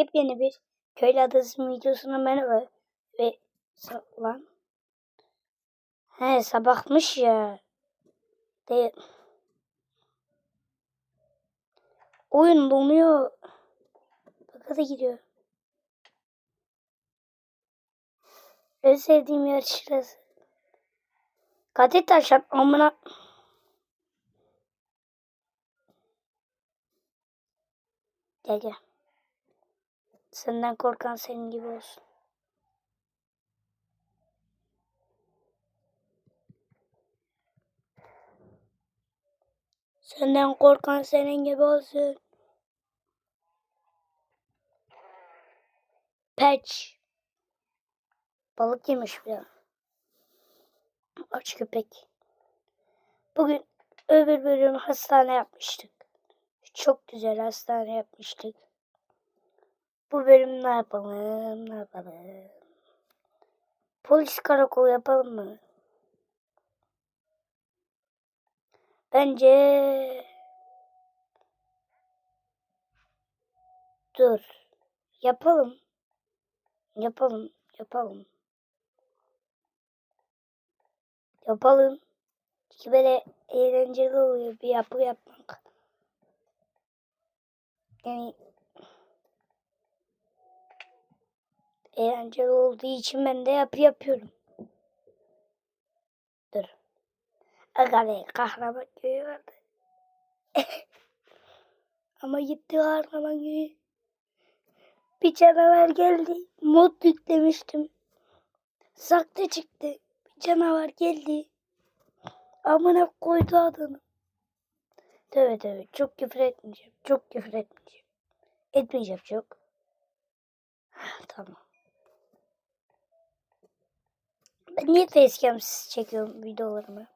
yepyeni bir köylü adası videosuna merhaba ve lan. He sabahmış ya. De oyun donuyor. Bak hadi gidiyor. En sevdiğim yer şurası. Katil taşan amına Gel gel. Senden korkan senin gibi olsun. Senden korkan senin gibi olsun. Peç. Balık yemiş bir Aç köpek. Bugün öbür bölüm hastane yapmıştık. Çok güzel hastane yapmıştık. Bu bölüm ne yapalım? Ne yapalım? Polis karakolu yapalım mı? Bence dur. Yapalım. Yapalım. Yapalım. Yapalım. Çünkü böyle eğlenceli oluyor bir yapı yapmak. Yani eğlenceli olduğu için ben de yapı yapıyorum. Dur. Agale kahraman köyü vardı. Ama gitti kahraman köyü. Bir canavar geldi. Mod yüklemiştim. Sakta çıktı. Bir canavar geldi. Amına koydu adını. Tövbe tövbe. Çok küfür etmeyeceğim. Çok küfür etmeyeceğim. Etmeyeceğim çok. tamam. Ben niye facecam'siz çekiyorum videolarımı?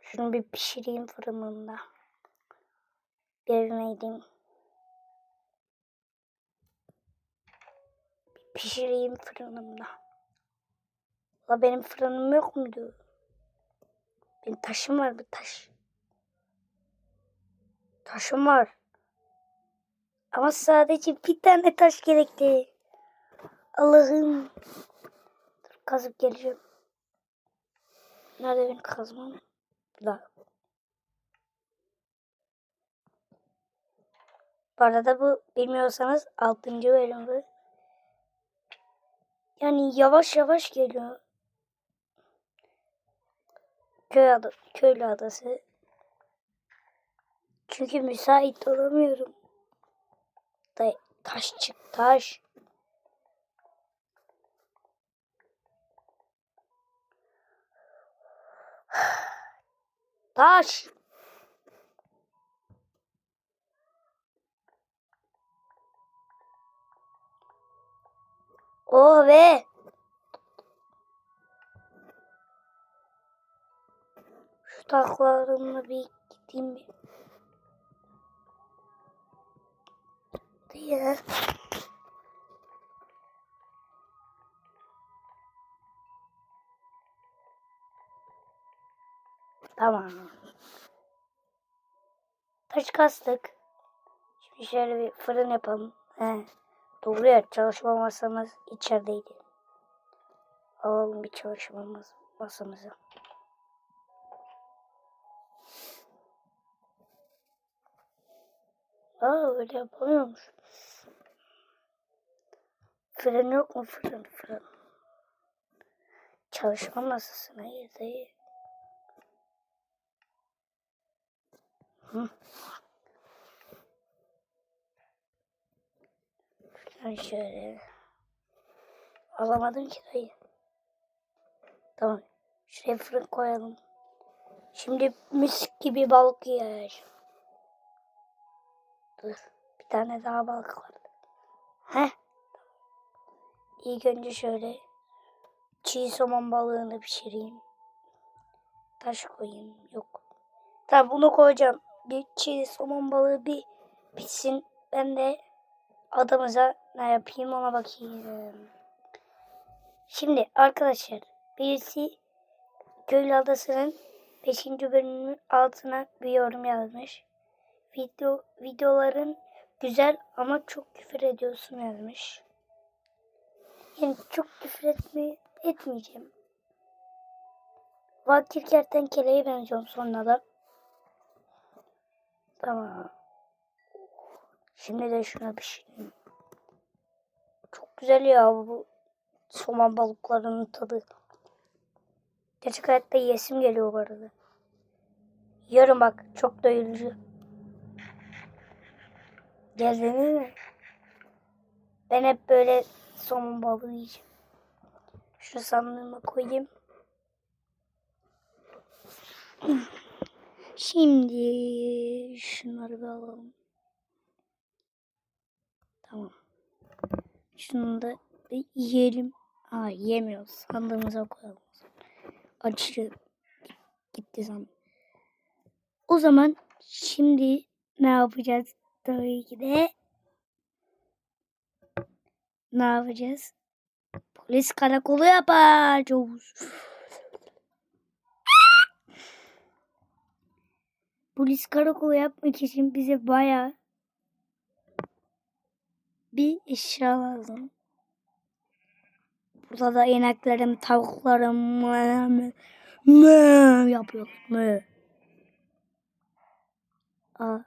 Şunu bir pişireyim fırınında. Bir pişireyim fırınımda. La benim fırınım yok muydu? Benim taşım var bir taş. Taşım var. Ama sadece bir tane taş gerekli. Allah'ım. Dur kazıp geleceğim. Nerede benim kazmam? Da. Bu arada bu bilmiyorsanız 6. bölüm bu. Yani yavaş yavaş geliyor. Köy adı, köylü adası. Çünkü müsait olamıyorum. Da taş çık taş. Taş. Oh be. Şu taklarımla bir gideyim bir. Diye. Tamam. Taş kastık. Şimdi şöyle bir fırın yapalım. He. Doğru ya çalışma masamız içerideydi. Alalım bir çalışma mas masamızı. Aa öyle yapamıyormuş. Fırın yok mu fırın fırın? Çalışma masasına yedeği. Şuradan şöyle. Alamadım ki dayı. Tamam. Şuraya fırın koyalım. Şimdi mis gibi balık yiyeceğim. Dur. Bir tane daha balık var. Heh. İlk önce şöyle çiğ somon balığını pişireyim. Taş koyayım. Yok. Tamam bunu koyacağım. Çiğ somon balığı bir pişsin. Ben de adamıza ne yapayım ona bakayım. Şimdi arkadaşlar birisi Köylü Adası'nın 5. bölümünün altına bir yorum yazmış. Video, videoların güzel ama çok küfür ediyorsun yazmış. Yani çok küfür etme, etmeyeceğim. Vakir kertenkeleye benziyorum sonra da. Tamam. Şimdi de şuna pişireyim. Çok güzel ya bu somon balıklarının tadı. Gerçek hayatta yesim geliyor bu arada. Yiyorum bak çok doyurucu. Geldin mi? Ben hep böyle somon balığı yiyeceğim. Şu sandığıma koyayım. Şimdi şunları bir alalım. Tamam. Şunu da yiyelim. Aa yemiyoruz. Sandığımıza koyalım. Acı gitti sandım. O zaman şimdi ne yapacağız? Tabii ki de ne yapacağız? Polis karakolu yapacağız. Polis karakolu yapmak için bize bayağı bir eşya lazım. Burada da ineklerim, tavuklarım mı, mı, mı yapıyor. Mı. Aa.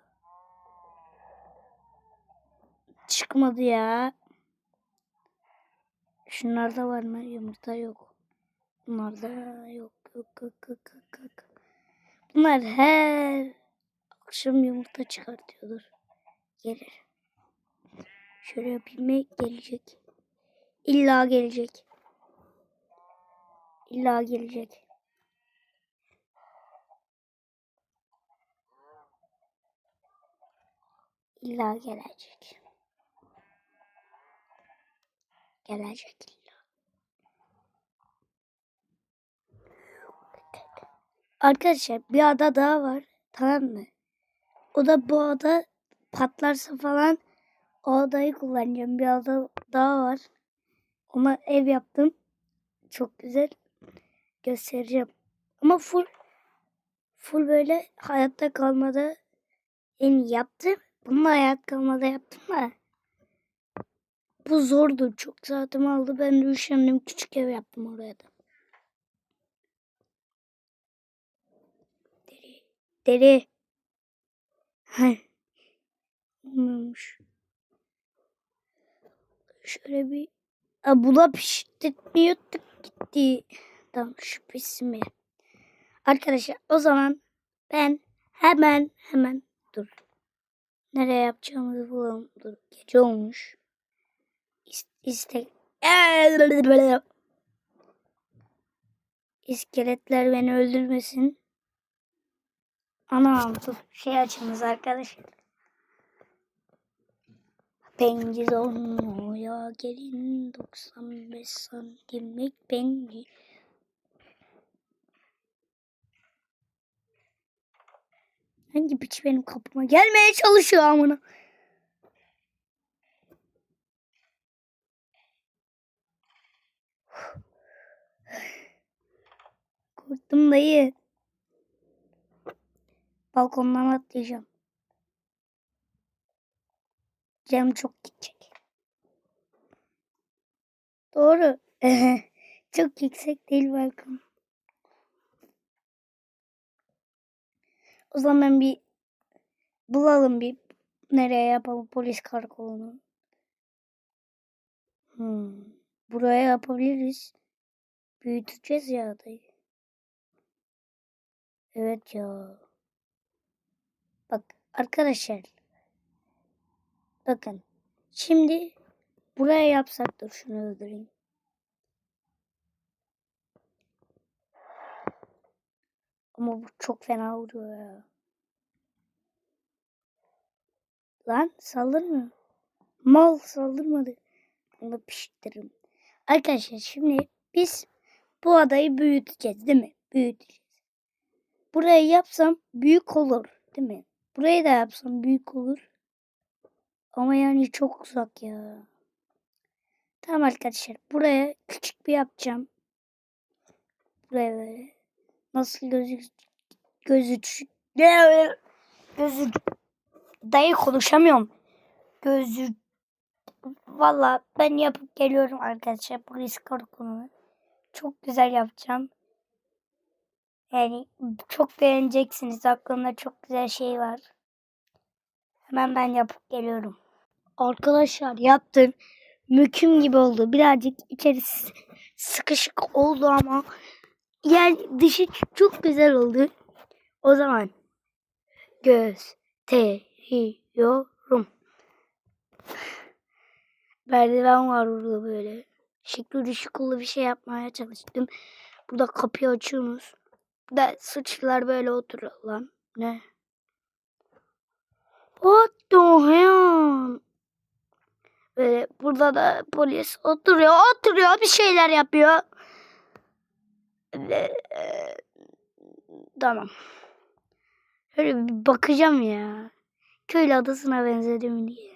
Çıkmadı ya. Şunlarda var mı? Yumurta yok. Bunlarda yok. Yok yok yok yok. yok. Bunlar her akşam yumurta çıkartıyordur. Gelir. Şöyle yapayım? Gelecek. İlla gelecek. İlla gelecek. İlla gelecek. Gelecek Arkadaşlar bir ada daha var. Tamam mı? O da bu ada patlarsa falan o adayı kullanacağım. Bir ada daha var. Ona ev yaptım. Çok güzel. Göstereceğim. Ama full full böyle hayatta kalmada iyi yaptım. Bunu hayat kalmada yaptım da. Bu zordu. Çok saatimi aldı. Ben de üşendim. Küçük ev yaptım oraya da. Deri. Olmamış. Şöyle bir Aa, bu da pişirtmiyorduk gitti. Tamam şu pişsin Arkadaşlar o zaman ben hemen hemen dur. Nereye yapacağımızı bulalım. Dur gece olmuş. İst istek İskeletler beni öldürmesin. Anam dur şey açınız arkadaşlar. Penci ya gelin 95 santimlik penci. Hangi piç benim kapıma gelmeye çalışıyor amına. Korktum dayı. Balkondan atlayacağım. Cem çok gidecek. Doğru. çok yüksek değil balkon. O zaman bir bulalım bir nereye yapalım polis karakolunu. Hmm. Buraya yapabiliriz. Büyüteceğiz ya adayı. Evet ya. Arkadaşlar. Bakın. Şimdi buraya yapsak dur şunu öldüreyim. Ama bu çok fena vuruyor ya. Lan saldırmıyor. Mal saldırmadı. Bunu pişiririm. Arkadaşlar şimdi biz bu adayı büyüteceğiz değil mi? Büyüteceğiz. Burayı yapsam büyük olur değil mi? Burayı da yapsam büyük olur. Ama yani çok uzak ya. Tamam arkadaşlar. Buraya küçük bir yapacağım. Buraya böyle. Nasıl gözü gözü gözü dayı konuşamıyorum. gözlük. Valla ben yapıp geliyorum arkadaşlar. Bu risk korkumunu. Çok güzel yapacağım. Yani çok beğeneceksiniz. Aklımda çok güzel şey var. Hemen ben yapıp geliyorum. Arkadaşlar yaptım. Müküm gibi oldu. Birazcık içerisi sıkışık oldu ama yani dışı çok güzel oldu. O zaman gösteriyorum. Merdiven var burada böyle. Şıklı şıklı bir şey yapmaya çalıştım. Burada kapıyı açıyorsunuz. Burada suçlular böyle oturuyor lan. Ne? What the hell? Böyle burada da polis oturuyor, oturuyor, bir şeyler yapıyor. E, Tamam. Şöyle bir bakacağım ya. Köylü adasına benzedim diye.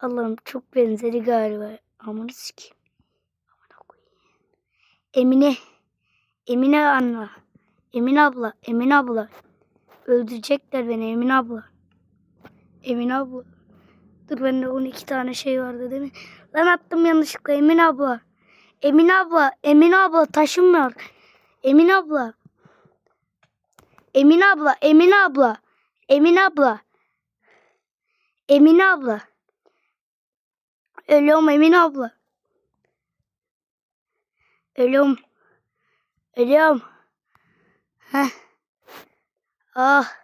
Allah'ım çok benzeri galiba. Amına sikeyim. Amına. Emine. Emine anla. Emine abla. Emine abla. Öldürecekler beni Emine abla. Emine abla. Dur bende 12 tane şey vardı değil mi? Lan attım yanlışlıkla Emine abla. Emine abla. Emine abla taşınmıyor. Emine abla. Emine abla. Emine abla. Emine abla. Emine abla. Ölüyorum Emine abla. Ölüyorum. Ölüyorum. Heh. Ah.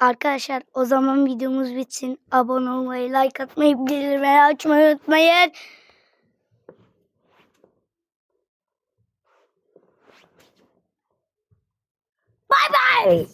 Arkadaşlar o zaman videomuz bitsin. Abone olmayı, like atmayı, bildirimleri açmayı unutmayın. Bay bay.